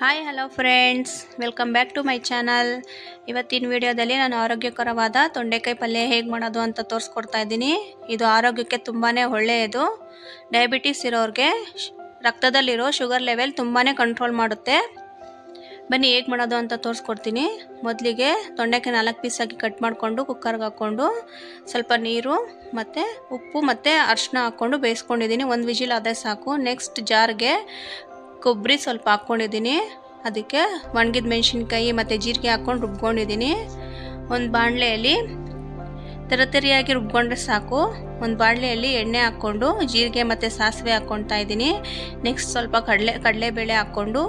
Hi hello friends welcome back to my channel ಇವತ್ತಿನ ವಿಡಿಯೋದಲ್ಲಿ ನಾನು ಆರೋಗ್ಯಕರವಾದ ತೊಂಡೆಕಾಯಿ ಪಲ್ಯ ಹೇಗೆ ಮಾಡೋದು ಅಂತ ತೋರಿಸ್ಕೊಡ್ತಾ ಇದ್ದೀನಿ. ಇದು ಆರೋಗ್ಯಕ್ಕೆ ತುಂಬಾ ಒಳ್ಳೆಯದು. ಡಯಾಬಿಟಿಸ್ ಇರೋರಿಗೆ ರಕ್ತದಲ್ಲಿರೋ ಶುಗರ್ ಲೆವೆಲ್ ತುಂಬಾ ಕಂಟ್ರೋಲ್ ಮಾಡುತ್ತೆ. ಬನ್ನಿ ಹೇಗೆ ಮಾಡೋದು ಅಂತ ತೋರಿಸ್ಕೊಡ್ತೀನಿ. ಮೊದಲಿಗೆ ತೊಂಡೆಕಾಯಿ ನಾಲ್ಕು ಪೀಸಾಗಿ ಕಟ್ ಮಾಡಿಕೊಂಡು ಕುಕ್ಕರ್ಗೆ ಹಾಕ್ಕೊಂಡು ಸ್ವಲ್ಪ ನೀರು ಮತ್ತು ಉಪ್ಪು ಮತ್ತು ಅರಿಶಿನ ಹಾಕ್ಕೊಂಡು ಬೇಯಿಸ್ಕೊಂಡಿದ್ದೀನಿ. ಒಂದು ವಿಜಿಲ್ ಅದೇ ಸಾಕು. ನೆಕ್ಸ್ಟ್ ಜಾರ್ಗೆ ಕೊಬ್ಬರಿ ಸ್ವಲ್ಪ ಹಾಕ್ಕೊಂಡಿದ್ದೀನಿ. ಅದಕ್ಕೆ ಒಣಗಿದ ಮೆಣಸಿನ್ಕಾಯಿ ಮತ್ತು ಜೀರಿಗೆ ಹಾಕ್ಕೊಂಡು ರುಬ್ಕೊಂಡಿದ್ದೀನಿ. ಒಂದು ಬಾಣಲೆಯಲ್ಲಿ ತರತರಿಯಾಗಿ ರುಬ್ಕೊಂಡ್ರೆ ಸಾಕು. ಒಂದು ಬಾಣಲೆಯಲ್ಲಿ ಎಣ್ಣೆ ಹಾಕ್ಕೊಂಡು, ಜೀರಿಗೆ ಮತ್ತು ಸಾಸಿವೆ ಹಾಕ್ಕೊಳ್ತಾ ಇದ್ದೀನಿ. ನೆಕ್ಸ್ಟ್ ಸ್ವಲ್ಪ ಕಡಲೆ, ಕಡಲೆಬೇಳೆ ಹಾಕ್ಕೊಂಡು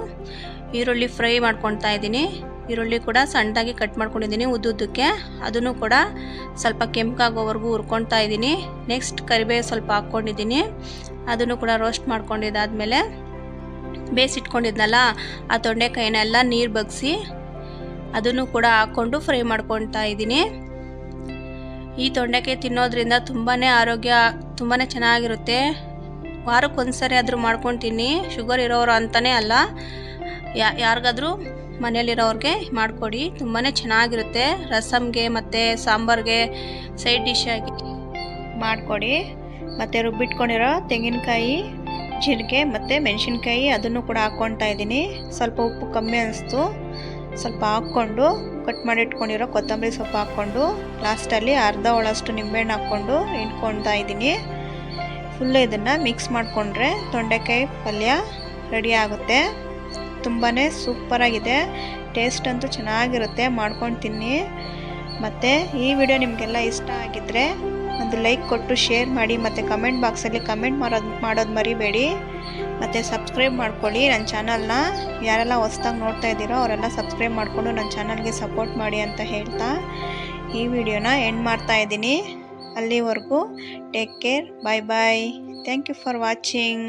ಈರುಳ್ಳಿ ಫ್ರೈ ಮಾಡ್ಕೊಳ್ತಾ ಇದ್ದೀನಿ. ಈರುಳ್ಳಿ ಕೂಡ ಸಣ್ಣದಾಗಿ ಕಟ್ ಮಾಡ್ಕೊಂಡಿದ್ದೀನಿ ಉದ್ದುದ್ದಕ್ಕೆ. ಅದನ್ನು ಕೂಡ ಸ್ವಲ್ಪ ಕೆಂಪಾಗೋವರೆಗೂ ಹುರ್ಕೊಳ್ತಾ ಇದ್ದೀನಿ. ನೆಕ್ಸ್ಟ್ ಕರಿಬೇವು ಸ್ವಲ್ಪ ಹಾಕ್ಕೊಂಡಿದ್ದೀನಿ. ಅದನ್ನು ಕೂಡ ರೋಸ್ಟ್ ಮಾಡ್ಕೊಂಡಿದ್ದಾದಮೇಲೆ ಬೇಯಿಸಿಟ್ಕೊಂಡಿದ್ನಲ್ಲ ಆ ತೊಂಡೆಕಾಯಿನೆಲ್ಲ ನೀರು ಬಗ್ಸಿ ಅದನ್ನು ಕೂಡ ಹಾಕ್ಕೊಂಡು ಫ್ರೈ ಮಾಡ್ಕೊಳ್ತಾ ಇದ್ದೀನಿ. ಈ ತೊಂಡೆಕಾಯಿ ತಿನ್ನೋದ್ರಿಂದ ತುಂಬಾ ಆರೋಗ್ಯ ತುಂಬಾ ಚೆನ್ನಾಗಿರುತ್ತೆ. ವಾರಕ್ಕೊಂದ್ಸರಿ ಆದರೂ ಮಾಡ್ಕೊಂಡು ತಿನ್ನಿ ಶುಗರ್ ಇರೋರು ಅಂತಲೇ ಅಲ್ಲ ಯಾರಿಗಾದ್ರೂ ಮನೇಲಿರೋರಿಗೆ ಮಾಡಿಕೊಡಿ. ತುಂಬಾ ಚೆನ್ನಾಗಿರುತ್ತೆ. ರಸಮ್ಗೆ ಮತ್ತು ಸಾಂಬಾರ್ಗೆ ಸೈಡ್ ಡಿಶ್ ಆಗಿ ಮಾಡಿಕೊಡಿ. ಮತ್ತು ರುಬ್ಬಿಟ್ಕೊಂಡಿರೋ ತೆಂಗಿನಕಾಯಿ ಜೀರಿಗೆ ಮತ್ತು ಮೆಣಸಿನ್ಕಾಯಿ ಅದನ್ನು ಕೂಡ ಹಾಕ್ಕೊಳ್ತಾ ಇದ್ದೀನಿ. ಸ್ವಲ್ಪ ಉಪ್ಪು ಕಮ್ಮಿ ಅನಿಸ್ತು. ಸ್ವಲ್ಪ ಹಾಕ್ಕೊಂಡು ಕಟ್ ಮಾಡಿ ಇಟ್ಕೊಂಡಿರೋ ಕೊತ್ತಂಬರಿ ಸೊಪ್ಪು ಹಾಕ್ಕೊಂಡು ಲಾಸ್ಟಲ್ಲಿ ಅರ್ಧ ಒಳಷ್ಟು ನಿಂಬೆಹಣ್ಣು ಹಾಕ್ಕೊಂಡು ಇಟ್ಕೊಳ್ತಾ ಇದ್ದೀನಿ. ಫುಲ್ ಇದನ್ನು ಮಿಕ್ಸ್ ಮಾಡಿಕೊಂಡ್ರೆ ತೊಂಡೆಕಾಯಿ ಪಲ್ಯ ರೆಡಿ ಆಗುತ್ತೆ. ತುಂಬಾ ಸೂಪರಾಗಿದೆ. ಟೇಸ್ಟ್ ಅಂತೂ ಚೆನ್ನಾಗಿರುತ್ತೆ. ಮಾಡ್ಕೊಂಡು ತಿನ್ನಿ. ಮತ್ತು ಈ ವಿಡಿಯೋ ನಿಮಗೆಲ್ಲ ಇಷ್ಟ ಆಗಿದ್ದರೆ ಒಂದು ಲೈಕ್ ಕೊಟ್ಟು ಶೇರ್ ಮಾಡಿ ಮತ್ತು ಕಮೆಂಟ್ ಬಾಕ್ಸಲ್ಲಿ ಕಮೆಂಟ್ ಮಾಡೋದು ಮಾಡೋದು ಮರಿಬೇಡಿ. ಮತ್ತು ಸಬ್ಸ್ಕ್ರೈಬ್ ಮಾಡ್ಕೊಳ್ಳಿ ನನ್ನ ಚಾನಲ್ನ ಯಾರೆಲ್ಲ ಹೊಸ್ದಾಗಿ ನೋಡ್ತಾ ಇದ್ದೀರೋ ಅವರೆಲ್ಲ ಸಬ್ಸ್ಕ್ರೈಬ್ ಮಾಡಿಕೊಂಡು ನನ್ನ ಚಾನಲ್ಗೆ ಸಪೋರ್ಟ್ ಮಾಡಿ ಅಂತ ಹೇಳ್ತಾ ಈ ವಿಡಿಯೋನ ಎಂಡ್ ಮಾಡ್ತಾ ಇದ್ದೀನಿ. ಅಲ್ಲಿವರೆಗೂ take care bye bye thank you for watching